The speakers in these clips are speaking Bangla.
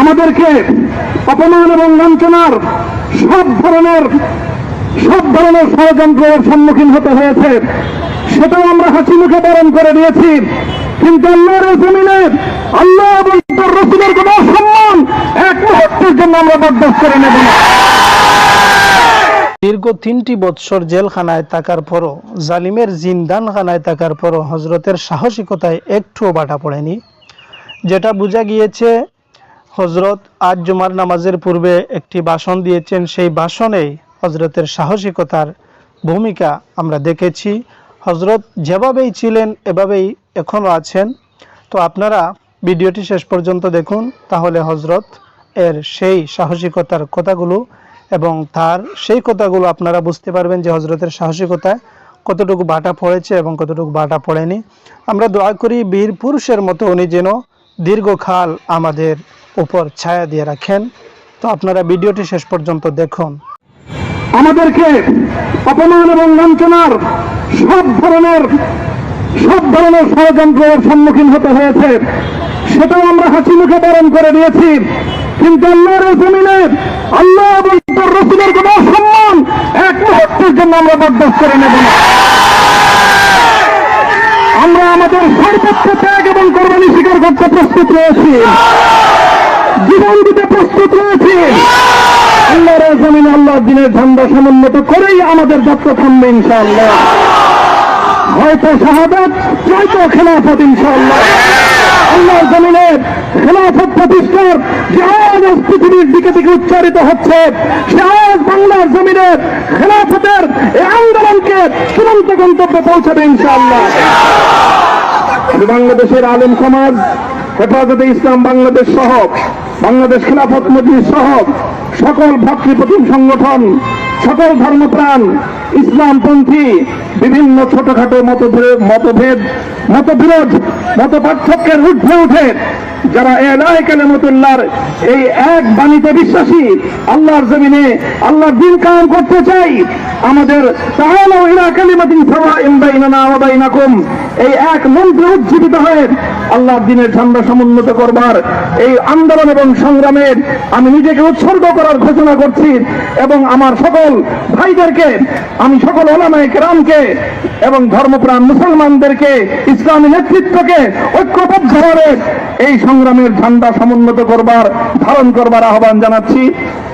আমাদেরকে অপমান এবং লাঞ্ছনার সব ধরনের সব ধরনের ষড়যন্ত্রের সম্মুখীন হতে হয়েছে। সেটাও আমরা হাসি মুখে বরণ করে দিয়েছি। কিন্তু আল্লাহর জমিনে আল্লাহ এবং তার রসুলের কোন সম্মান এক মুহূর্তের জন্য আমরা বরদাস্ত করে নেব না। দীর্ঘ তিনটি বৎসর জেলখানায় থাকার পরও, জালিমের জিন্দানখানায় থাকার পরও হজরতের সাহসিকতায় একটুও বাটা পড়েনি। যেটা বোঝা গিয়েছে হজরত আজ জুমার নামাজের পূর্বে একটি ভাষণ দিয়েছেন। সেই ভাষণেই হজরতের সাহসিকতার ভূমিকা আমরা দেখেছি। হজরত যেভাবেই ছিলেন, এভাবেই এখনও আছেন। তো আপনারা ভিডিওটি শেষ পর্যন্ত দেখুন, তাহলে হজরত এর সেই সাহসিকতার কথাগুলো এবং তার সেই কথাগুলো আপনারা বুঝতে পারবেন যে হজরতের সাহসিকতায় কতটুকু বাটা পড়েছে এবং কতটুকু বাটা পড়েনি। আমরা দোয়া করি বীর পুরুষের মতো উনি যেন দীর্ঘকাল আমাদের উপর ছায়া দিয়ে রাখেন। তো আপনারা ভিডিওটি শেষ পর্যন্ত দেখুন। আমাদেরকে অপমান এবং লাঞ্ছনার সব ধরনের সব ধরনের ষড়যন্ত্রের সম্মুখীন হতে হয়েছে। সেটাও আমরা হাসি মুখে বরণ করে দিয়েছি। কিন্তু আল্লাহর জমিনে আল্লাহ এবং রসুলের কোন সম্মান এক মুহূর্তের জন্য আমরা বরদাস্ত করে নেব না। আমরা আমাদের সর্বোচ্চ ত্যাগ এবং কোরবানি স্বীকার করতে প্রস্তুত রয়েছি। জীবন দিতে প্রস্তুত রয়েছি আল্লাহর জমিনে আল্লাহর দিনের ঝান্ডা সমুন্নত করেই আমাদের যাত্রা থামবে ইনশাআল্লাহ। হয়তো শাহাদাত নয়তো খেলাফত ইনশাআল্লাহ। আল্লাহর জমিনে খেলাফত প্রতিষ্ঠার যে আজ পৃথিবীর দিকে দিকে উচ্চারিত হচ্ছে, সে আওয়াজ বাংলার জমিনে খেলাফতের এই আন্দোলনকে চূড়ান্ত গন্তব্যে পৌঁছাবে ইনশাআল্লাহ। বাংলাদেশের আলেম সমাজ, হেফাজতে ইসলাম বাংলাদেশ সহ বাংলাদেশ খেলাফত মজলিস সহ সকল ভাতৃপ্রতিম সংগঠন, সকল ধর্মপ্রাণ, ইসলামপন্থী, বিভিন্ন ছোটখাটো মতভেদ মতভেদ, মতবিরোধ মত পার্থক্যের ঊর্ধ্বে উঠে যারা এলাহে কালেমতুল্লাহর এই এক বাণীতে বিশ্বাসী, আল্লাহর জমিনে আল্লাহর দিন কায়েম করতে চাই, আমাদের বাইনাকুম, এই এক মন্ত্রে উজ্জীবিত হয়ে আল্লাহর দিনের ঝান্ডা সমুন্নত করবার এই আন্দোলন এবং সংগ্রামের আমি নিজেকে উৎসর্গ করার ঘোষণা করছি এবং আমার সকল ভাইদেরকে, আমি সকল ওলামায়ে কেরামকে এবং ধর্মপ্রাণ মুসলমানদেরকে, ইসলামী নেতৃত্বকে ঐক্যবদ্ধভাবে এই সংগ্রামের ঝান্ডা সমুন্নত করবার, ধারণ করবার আহ্বান জানাচ্ছি।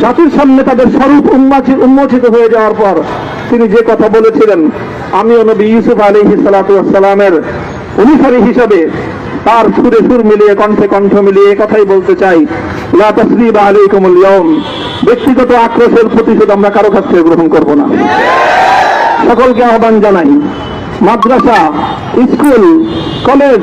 জাতির সামনে তাদের স্বরূপ উন্মোচিত উন্মোচিত হয়ে যাওয়ার পর তিনি যে কথা বলেছিলেন, আমিও নবী ইউসুফ আলাইহি সালামের অনুসারী হিসাবে তার সুরে সুর মিলিয়ে, কণ্ঠে কণ্ঠ মিলিয়ে কথাই বলতে চাই। ব্যক্তিগত আক্রোশের প্রতিশোধ আমরা কারও কাছ থেকে গ্রহণ করব না। সকলকে আহ্বান জানাই। মাদ্রাসা, স্কুল, কলেজ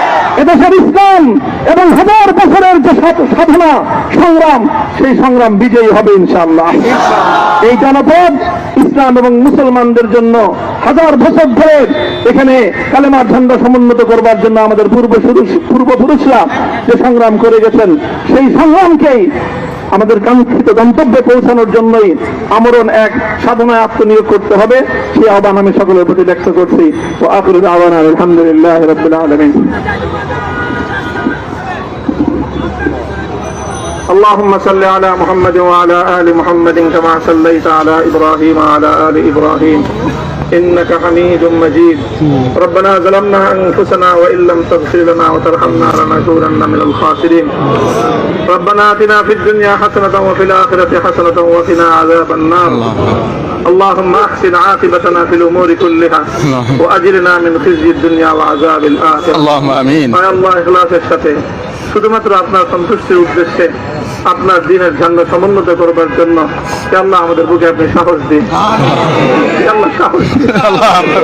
এদেশের ইসলাম এবং হাজার বছরের যে সাধনা, সংগ্রাম, সেই সংগ্রাম বিজয়ী হবে ইনশাআল্লাহ। এই জনপদ ইসলাম এবং মুসলমানদের জন্য হাজার বছর ধরে এখানে কালেমার ঝান্ডা সমুন্নত করবার জন্য আমাদের পূর্ব পূর্বপুরুষরা যে সংগ্রাম করে গেছেন সেই সংগ্রামকেই আমাদের কাঙ্ক্ষিত গন্তব্যে পৌঁছানোর জন্যই আমরণ এক সাধনায় আত্মনিয়োগ করতে হবে সেই আহ্বান আমি সকলের প্রতি ব্যক্ত করছি ও আকুল আহ্বান আলহামদুলিল্লাহ রবিল আলমিন اللهم صل على محمد وعلى آل محمد كما صليت على إبراهيم وعلى آل إبراهيم إنك حميد مجيد ربنا ظلمنا أنفسنا وإن لم تغفر لنا وترحمنا لنكونن من الخاسرين ربنا آتنا في الدنيا حسنة وفي الآخرة حسنة وقنا عذاب النار اللهم أحسن عاقبتنا في الأمور كلها وأجرنا من خزي الدنيا وعذاب الآخرة اللهم امين আয় আল্লাহ ইখলাসের সাথে শুধুমাত্র আপনার সন্তুষ্টির উদ্দেশ্যে আপনার দিনের ঝান্ডা সমুন্নত করবার জন্য আল্লাহ আমাদের বুকে আপনি সাহস দিন। আল্লাহ সাহস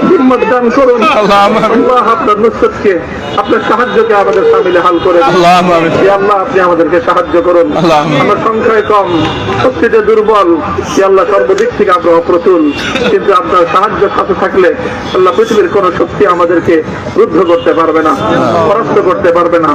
হিম্মত দান করুন। আল্লাহ আপনার নুসরতকে আপনার সাহায্যকে আমাদের সামিলে হাল করে আল্লাহ আপনি আমাদেরকে সাহায্য করুন। আমরা সংখ্যায় কম শক্তিতে দুর্বল। আল্লাহ সর্বদিক থেকে আমরা অপ্রতুল। কিন্তু আপনার সাহায্য সাথে থাকলে আল্লাহ পৃথিবীর কোন শক্তি আমাদেরকে রুদ্ধ করতে পারবে না পরাস্ত করতে পারবে না।